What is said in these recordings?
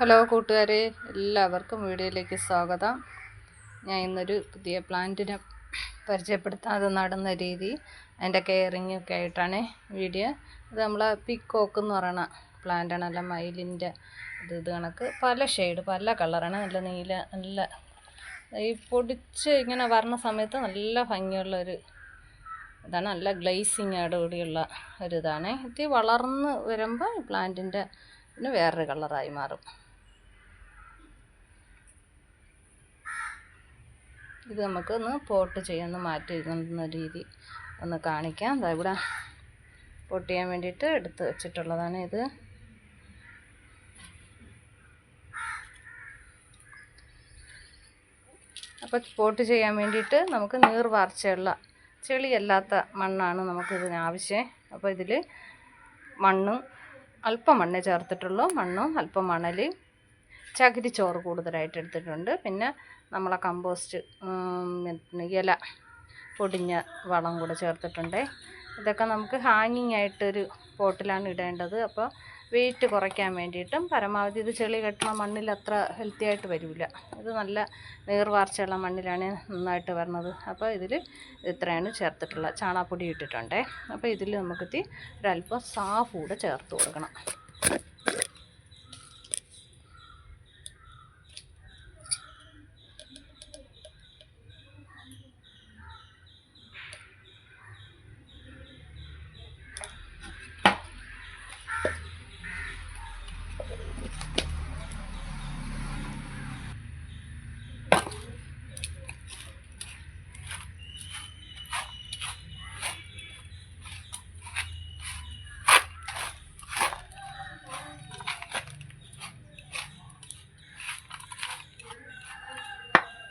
Hello കൂട്ടുകാരെ എല്ലാവർക്കും വീഡിയോയിലേക്ക് സ്വാഗതം. ഞാൻ ഇന്നൊരു പുതിയ പ്ലാന്റിനെ പരിചയപ്പെടുത്താൻ അത് നടുന്ന രീതി അതിന്റെ കെയറിങ് ഒക്കെ ആയിട്ടാണ് വീഡിയോ. ഇത് നമ്മൾ പിക്കോക്ക് എന്ന് പറയുന്ന പ്ലാന്റാണ് അല്ല മയിലിന്റെ ഇത് ഇത് കണക്ക്. പല ഷെയ്ഡ് പല കളറാണ് നല്ല നീല നല്ല ഈ പൊടിച്ച് ഇങ്ങനെ വരണ സമയത്ത് നല്ല ഭംഗിയുള്ളൊരു ഇതാണ് നല്ല ഗ്ലേസിങ്ങോട് കൂടിയുള്ള ഒരു ഇതാണ്. ഇത് വളർന്ന് വരുമ്പോൾ പ്ലാന്റിന്റെ പിന്നെ വേറൊരു കളറായി മാറും. ഇത് നമുക്കൊന്ന് പോട്ട് ചെയ്യാൻ മാറ്റി രീതി ഒന്ന് കാണിക്കാം. അതാ ഇവിടെ പോട്ട് ചെയ്യാൻ വേണ്ടിയിട്ട് എടുത്ത് വെച്ചിട്ടുള്ളതാണ് ഇത്. അപ്പോൾ പോട്ട് ചെയ്യാൻ വേണ്ടിയിട്ട് നമുക്ക് നീർ വാർച്ചയുള്ള ചെളിയല്ലാത്ത മണ്ണാണ് നമുക്കിതിന് ആവശ്യം. അപ്പോൾ ഇതിൽ മണ്ണും അല്പം മണ്ണേ ചേർത്തിട്ടുള്ളൂ. മണ്ണും അല്പം മണൽ ചകിരിച്ചോറ് കൂടുതലായിട്ട് എടുത്തിട്ടുണ്ട്. പിന്നെ നമ്മളെ കമ്പോസ്റ്റ് ഇല പൊടിഞ്ഞ വളം കൂടെ ചേർത്തിട്ടുണ്ട്. ഇതൊക്കെ നമുക്ക് ഹാങ്ങിങ് ആയിട്ടൊരു പോട്ടിലാണ് ഇടേണ്ടത്. അപ്പോൾ വെയിറ്റ് കുറയ്ക്കാൻ വേണ്ടിയിട്ടും പരമാവധി ഇത് ചെളി കെട്ടണ മണ്ണിൽ അത്ര ഹെൽത്തി ആയിട്ട് വരില്ല. ഇത് നല്ല നീർവാർച്ചയുള്ള മണ്ണിലാണ് നന്നായിട്ട് വരുന്നത് അപ്പോൾ ഇതിൽ ഇത്രയാണ് ചേർത്തിട്ടുള്ളത് ചാണാപ്പൊടി ഇട്ടിട്ടുണ്ട്. അപ്പോൾ ഇതിൽ നമുക്കിത്തി ഒരല്പം സാഫ് കൂടെ ചേർത്ത് കൊടുക്കണം.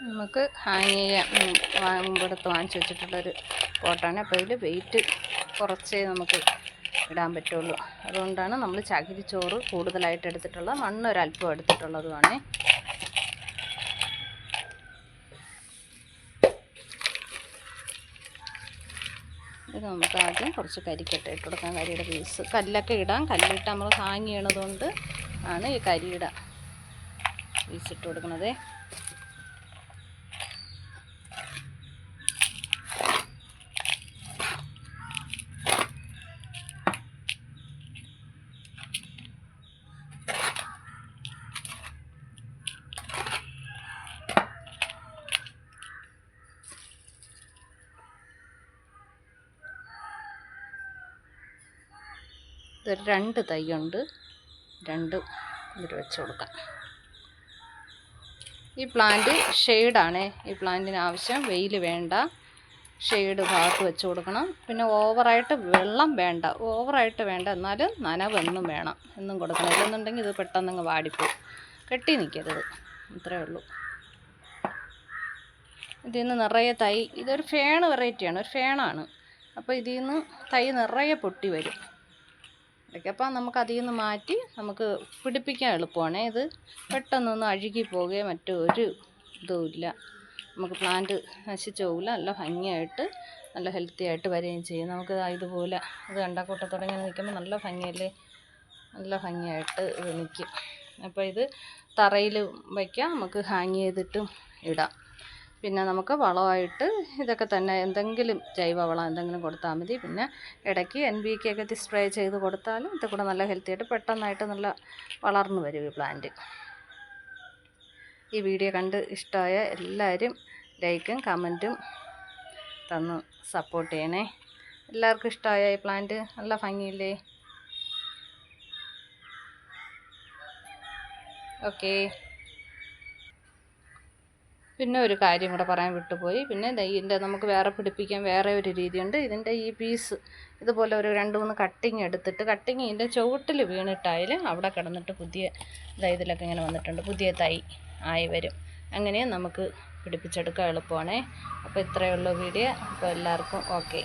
നമുക്ക് ഹാങ് ചെയ്യാൻ മുമ്പെടുത്ത് വാങ്ങിച്ചു വെച്ചിട്ടുള്ളൊരു പോട്ടാണ് അപ്പോൾ ഇതിൽ വെയിറ്റ് കുറച്ചേ നമുക്ക് ഇടാൻ പറ്റുള്ളൂ. അതുകൊണ്ടാണ് നമ്മൾ ചകിരിച്ചോറ് കൂടുതലായിട്ട് എടുത്തിട്ടുള്ളത്. മണ്ണ് ഒരല്പം എടുത്തിട്ടുള്ളതുമാണ് ഇത് നമുക്ക് ആദ്യം കുറച്ച് കരിക്കട്ട ഇട്ട് കൊടുക്കാം. കരിയുടെ പീസ് കല്ലൊക്കെ ഇടാം. കല്ലിട്ട് നമ്മൾ ഹാങ് ചെയ്യണതുകൊണ്ട് ആണ് ഈ കരിയുടെ പീസ് ഇട്ട് കൊടുക്കുന്നത് ഇതൊരു രണ്ട് തൈയുണ്ട്. രണ്ട് ഇതിൽ വെച്ച് കൊടുക്കാം. ഈ പ്ലാന്റ് ഷെയ്ഡാണേ. ഈ പ്ലാന്റിന് ആവശ്യം വെയിൽ വേണ്ട. ഷെയ്ഡ് ഭാഗത്ത് വെച്ച് കൊടുക്കണം. പിന്നെ ഓവറായിട്ട് വെള്ളം വേണ്ട. ഓവറായിട്ട് വേണ്ട. എന്നാലും നനവെന്നും വേണം. എന്നും കൊടുക്കണം. ഇല്ലെന്നുണ്ടെങ്കിൽ ഇത് പെട്ടെന്ന് വാടിപ്പോവും. കെട്ടി നിൽക്കരുത് ഇത്രയേ ഉള്ളൂ. ഇതിൽ നിന്ന് നിറയെ തൈ. ഇതൊരു ഫേണ് വെറൈറ്റിയാണ്. ഒരു ഫേണാണ്. അപ്പോൾ ഇതിൽ നിന്ന് തൈ നിറയെ പൊട്ടി വരും. ഇടയ്ക്കപ്പോൾ നമുക്ക് അതിൽ നിന്ന് മാറ്റി നമുക്ക് പിടിപ്പിക്കാൻ എളുപ്പമാണ്. ഇത് പെട്ടെന്നൊന്നും അഴുകി പോകുകയോ മറ്റോ ഒരു ഇതുമില്ല നമുക്ക് പ്ലാന്റ് നശിച്ചു പോകില്ല. നല്ല ഭംഗിയായിട്ട് നല്ല ഹെൽത്തി ആയിട്ട് വരികയും ചെയ്യും. നമുക്ക് ഇതുപോലെ ഇത് കണ്ടാക്കൂട്ടത്തോടെ ഇങ്ങനെ നിൽക്കുമ്പോൾ നല്ല ഭംഗിയല്ലേ? നല്ല ഭംഗിയായിട്ട് ഇത് നിൽക്കും. അപ്പോൾ ഇത് തറയിൽ വയ്ക്കാം. നമുക്ക് ഹാങ് ചെയ്തിട്ടും ഇടാം. പിന്നെ നമുക്ക് വളമായിട്ട് ഇതൊക്കെ തന്നെ എന്തെങ്കിലും ജൈവവളം എന്തെങ്കിലും കൊടുത്താൽ മതി. പിന്നെ ഇടയ്ക്ക് എൻ ബി കെ ഒക്കെ സ്പ്രേ ചെയ്ത് കൊടുത്താലും ഇത് കൂടെ നല്ല ഹെൽത്തി ആയിട്ട് പെട്ടെന്നായിട്ട് നല്ല വളർന്നു വരും ഈ പ്ലാന്റ് ഈ വീഡിയോ കണ്ട് ഇഷ്ടമായ എല്ലാവരും ലൈക്കും കമന്റും തന്ന് സപ്പോർട്ട് ചെയ്യണേ. എല്ലാവർക്കും ഇഷ്ടമായ ഈ പ്ലാന്റ് നല്ല ഭംഗിയില്ലേ? ഓക്കേ പിന്നെ ഒരു കാര്യം കൂടെ പറയാൻ വിട്ടുപോയി. പിന്നെ ഇതിന്റെ നമുക്ക് വേറെ പിടിപ്പിക്കാൻ വേറെ ഒരു രീതിയുണ്ട്. ഇതിന്റെ ഈ പീസ് ഇതുപോലെ ഒരു രണ്ട് മൂന്ന് കട്ടിങ് എടുത്തിട്ട് കട്ടിങ് ഇതിന്റെ ചുവട്ടിൽ വീണിട്ടായാലും അവിടെ കിടന്നിട്ട് പുതിയ ഇതിലൊക്കെ ഇങ്ങനെ വന്നിട്ടുണ്ട്. പുതിയ തൈ ആയി വരും. അങ്ങനെ നമുക്ക് പിടിപ്പിച്ചെടുക്കാൻ എളുപ്പമാണേ. അപ്പോൾ ഇത്രയേ ഉള്ളൂ വീഡിയോ. അപ്പോൾ എല്ലാവർക്കും ഓക്കെ.